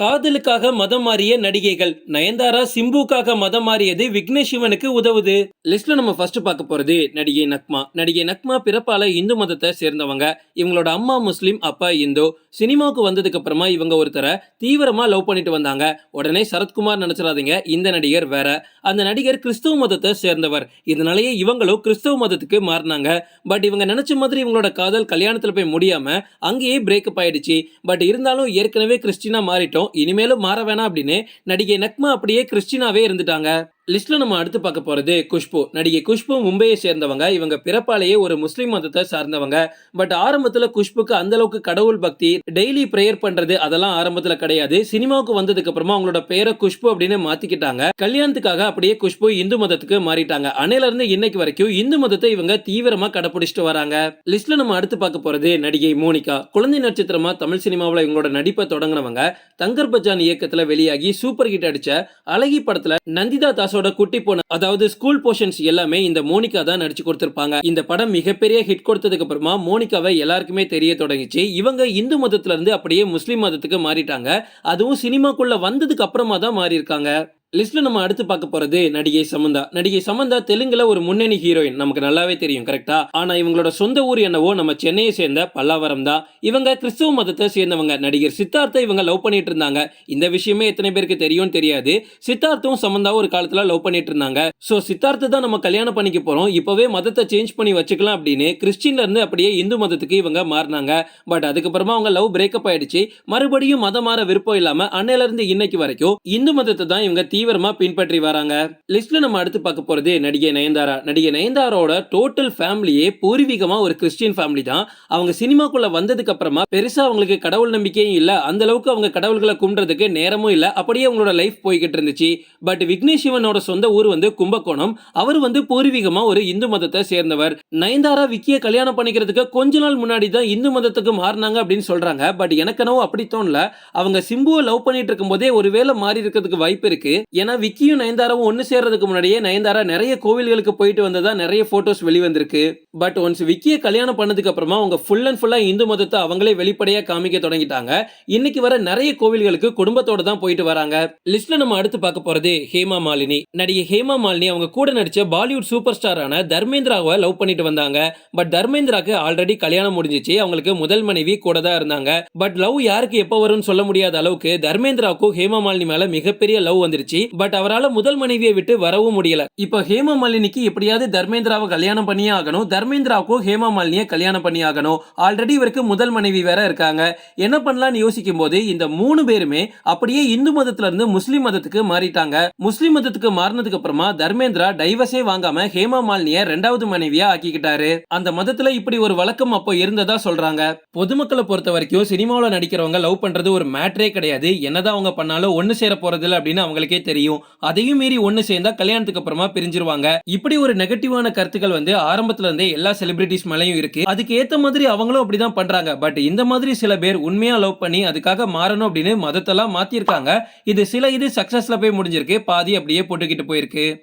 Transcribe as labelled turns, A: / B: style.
A: காதலுக்காக மதம் மாறிய நடிகைகள். நயன்தாரா சிம்புக்காக மதம் மாறியது விக்னேஷ் சிவனுக்கு உதவுது லிஸ்ட்ல நம்ம ஃபர்ஸ்ட் பார்க்க போறது நடிகை நக்மா. நடிகை நக்மா பிறப்பால இந்து மதத்தை சேர்ந்தவங்க. இவங்களோட அம்மா முஸ்லீம் அப்பா இந்து. சினிமாவுக்கு வந்ததுக்கு அப்புறமா இவங்க ஒருத்தரை தீவிரமா லவ் பண்ணிட்டு வந்தாங்க. உடனே சரத்குமார் நினைச்சிடாதீங்க இந்த நடிகர் வேற. அந்த நடிகர் கிறிஸ்துவ மதத்தை சேர்ந்தவர். இதனாலேயே இவங்களும் கிறிஸ்துவ மதத்துக்கு மாறினாங்க. பட் இவங்க நினைச்ச மாதிரி இவங்களோட காதல் கல்யாணத்துல போய் முடியாம அங்கேயே பிரேக்கப் ஆயிடுச்சு. பட் இருந்தாலும் ஏற்கனவே கிறிஸ்டினா மாறிட்டோம். இனிமேலும் மாற வேணாம் அப்படின்னு நடிகை நக்மா அப்படியே கிறிஸ்டினாவே இருந்துட்டாங்க. லிஸ்ட்ல நம்ம அடுத்து பார்க்க போறது குஷ்பு. நடிகை குஷ்பு மும்பையை சேர்ந்தவங்க. இவங்க பிறப்பாலேயே ஒரு முஸ்லீம் மதத்தை சார்ந்தவங்க. பட் ஆரம்பத்துல குஷ்புக்கு அந்த அளவுக்கு கடவுள் பக்தி டெய்லி பிரேயர் பண்றது அதெல்லாம் ஆரம்பத்துல கிடையாது. சினிமாவுக்கு வந்ததுக்கு அப்புறமா அவங்களோட பேரை குஷ்பு அப்படின்னு மாத்திக்கிட்டாங்க. கல்யாணத்துக்காக அப்படியே குஷ்பு இந்து மதத்துக்கு மாறிட்டாங்க. அன்னையில இருந்து இன்னைக்கு வரைக்கும் இந்து மதத்தை இவங்க தீவிரமா கடைபிடிச்சிட்டு வராங்க. லிஸ்ட்ல நம்ம அடுத்து பார்க்க போறது நடிகை மோனிகா. குழந்தை நட்சத்திரமா தமிழ் சினிமாவில் இவங்களோட நடிப்பை தொடங்கினவங்க. தங்கர் பஜான் இயக்கத்துல வெளியாகி சூப்பர் ஹிட் அடிச்ச அழகி படத்துல நந்திதா தாஸோட குட்டி பொண்ணு அதாவது ஸ்கூல் போர்ஷன்ஸ் எல்லாமே இந்த மோனிகா தான் நடிச்சு கொடுத்திருப்பாங்க. இந்த படம் மிகப்பெரிய ஹிட் கொடுத்ததுக்கு அப்புறமா மோனிகாவை எல்லாருக்குமே தெரிய தொடங்கிச்சு. இவங்க இந்து மதத்துல இருந்து அப்படியே முஸ்லீம் மதத்துக்கு மாறிட்டாங்க. அதுவும் சினிமாக்குள்ள வந்ததுக்கு அப்புறமா தான் மாறி இருக்காங்க லிஸ்ட்டில் நம்ம அடுத்து பார்க்க போகிறது நடிகை சமந்தா. நடிகை சமந்தா தெலுங்குல ஒரு முன்னணி ஹீரோயின். நமக்கு நல்லாவே தெரியும் கரெக்டா ஆனால் இவங்களோட சொந்த ஊர் என்னவோ நம்ம சென்னையை சேர்ந்த பல்லாவரம் தான். இவங்க கிறிஸ்துவ மதத்தை சேர்ந்தவங்க. நடிகர் சித்தார்த்தை இவங்க லவ் பண்ணிட்டு இருந்தாங்க. இந்த விஷயமே எத்தனை பேருக்கு தெரியும்னு தெரியாது. சித்தார்த்தும் சமந்தாவும் ஒரு காலத்தில் லவ் பண்ணிட்டு இருந்தாங்க. ஸோ சித்தார்த்தை தான் நம்ம கல்யாணம் பண்ணிக்க போகிறோம் இப்போவே மதத்தை சேஞ்ச் பண்ணி வச்சுக்கலாம் அப்படின்னு கிறிஸ்டின்ல இருந்து அப்படியே இந்து மதத்துக்கு இவங்க மாறினாங்க. பட் அதுக்கப்புறமா அவங்க லவ் பிரேக்கப் ஆயிடுச்சு. மறுபடியும் மதம் மாற விருப்பம் இல்லாமல் அன்னையில இருந்து இன்னைக்கு வரைக்கும் இந்து மதத்தை தான் இவங்க தீ தீவிரமா பின்பற்றி வராங்க. லிஸ்ட்ல நம்ம அடுத்து பார்க்க போறது நடிகை நயன்தாரா. நடிகை நயன்தாரோட டோட்டல் ஃபேமிலியே பூர்வீகமா ஒரு கிறிஸ்டியன் ஃபேமிலி தான். அவங்க சினிமாக்குள்ள வந்ததுக்கு அப்புறமா பெருசா அவங்களுக்கு கடவுள் நம்பிக்கையும் இல்ல. அந்த அளவுக்கு அவங்க கடவுள்களை கும்பிடுறதுக்கு நேரமும் இல்ல. அப்படியே அவங்களோட லைஃப் போய்கிட்டு இருந்துச்சு. பட் விக்னேஷ் சிவனோட சொந்த ஊர் வந்து கும்பகோணம். அவர் வந்து பூர்வீகமா ஒரு இந்து மதத்தை சேர்ந்தவர். நயன்தாரா விக்கிய கல்யாணம் பண்ணிக்கிறதுக்கு கொஞ்ச நாள் முன்னாடி தான் இந்து மதத்துக்கு மாறினாங்க அப்படின்னு சொல்றாங்க. பட் எனக்கு அப்படி தோணல. அவங்க சிம்புவை லவ் பண்ணிட்டு இருக்கும்போதே ஒருவேளை மாறி இருக்கிறதுக்கு வாய்ப்பு இருக்கு. ஏன்னா விக்கியும் நயன்தாராவும் ஒன்று சேர்றதுக்கு முன்னாடியே நயன்தாரா நிறைய கோவில்களுக்கு போயிட்டு வந்ததா நிறைய ஃபோட்டோஸ் வெளிவந்திருக்கு. பட் ஒன்ஸ் விக்கியை கல்யாணம் பண்ணதுக்கு அப்புறமா அவங்க ஃபுல் அண்ட் ஃபுல்லாக இந்து மதத்தை அவங்களே வெளிப்படையாக காமிக்க தொடங்கிட்டாங்க. இன்னைக்கு வர நிறைய கோவில்களுக்கு குடும்பத்தோட தான் போயிட்டு வராங்க. லிஸ்ட்ல நம்ம அடுத்து பார்க்க போறது ஹேமா மாலினி. நடிகை ஹேமா மாலினி அவங்க கூட நடிச்ச பாலிவுட் சூப்பர் ஸ்டாரான தர்மேந்திராவை லவ் பண்ணிட்டு வந்தாங்க. பட் தர்மேந்திராக்கு ஆல்ரெடி கல்யாணம் முடிஞ்சிச்சு. அவங்களுக்கு முதல் மனைவி கூட தான் இருந்தாங்க. பட் லவ் யாருக்கு எப்போ வரும்னு சொல்ல முடியாத அளவுக்கு தர்மேந்திராவுக்கும் ஹேமா மாலினி மேல மிகப்பெரிய லவ் வந்துருச்சு. பட் அவரால் முதல் மனைவியை விட்டு வரவும் முடியல. இப்போ ஹேமா மாலினிக்கு எப்படியாவது தர்மேந்திராவை கல்யாணம் பண்ணியே ஆகணும். தர்மேந்திராவுக்கும் ஹேமா மாலினியை கல்யாணம் பண்ணி ஆகணும். ஆல்ரெடி இவருக்கு முதல் மனைவி வேற இருக்காங்க. என்ன பண்ணலாம்னு யோசிக்கும் போது இந்த மூணு பேருமே அப்படியே இந்து மதத்துல இருந்து முஸ்லீம் மதத்துக்கு மாறிட்டாங்க. முஸ்லீம் மதத்துக்கு மாறினதுக்கு அப்புறமா தர்மேந்திரா டைவர்ஸே வாங்காம ஹேமா மாலினிய ரெண்டாவது மனைவியா ஆக்கிக்கிட்டாரு. அந்த மதத்துல இப்படி ஒரு வழக்கம் அப்போ இருந்ததா சொல்றாங்க. பொதுமக்களை பொறுத்த வரைக்கும் சினிமாவில் நடிக்கிறவங்க லவ் பண்றது ஒரு மேட்ரே கிடையாது. என்னதான் அவங்க பண்ணாலும் ஒன்னு சேர போறதில்ல அப்படின்னு அவங்களுக்கே தெரியும். அதையும் மீறி ஒன்னு சேர்ந்தா கல்யாணத்துக்கு அப்புறமா பிரிஞ்சிருவாங்க. இப்படி ஒரு நெகட்டிவான கருத்துக்கள் வந்து ஆரம்பத்துல இருந்தே எல்லா செலிபிரிட்டிஸ் மேலயும் இருக்கு. அதுக்கு ஏத்த மாதிரி அவங்களும் அப்படிதான் பண்றாங்க. பட் இந்த மாதிரி சில பேர் உண்மையா லவ் பண்ணி அதுக்காக மாறணும் அப்படின்னு மதத்தெல்லாம் மாத்திருக்காங்க. இது சில இது சக்சஸ்ல போய் முடிஞ்சிருக்கு. பாதி அப்படியே போட்டுக்கிட்டு போயிருக்கு.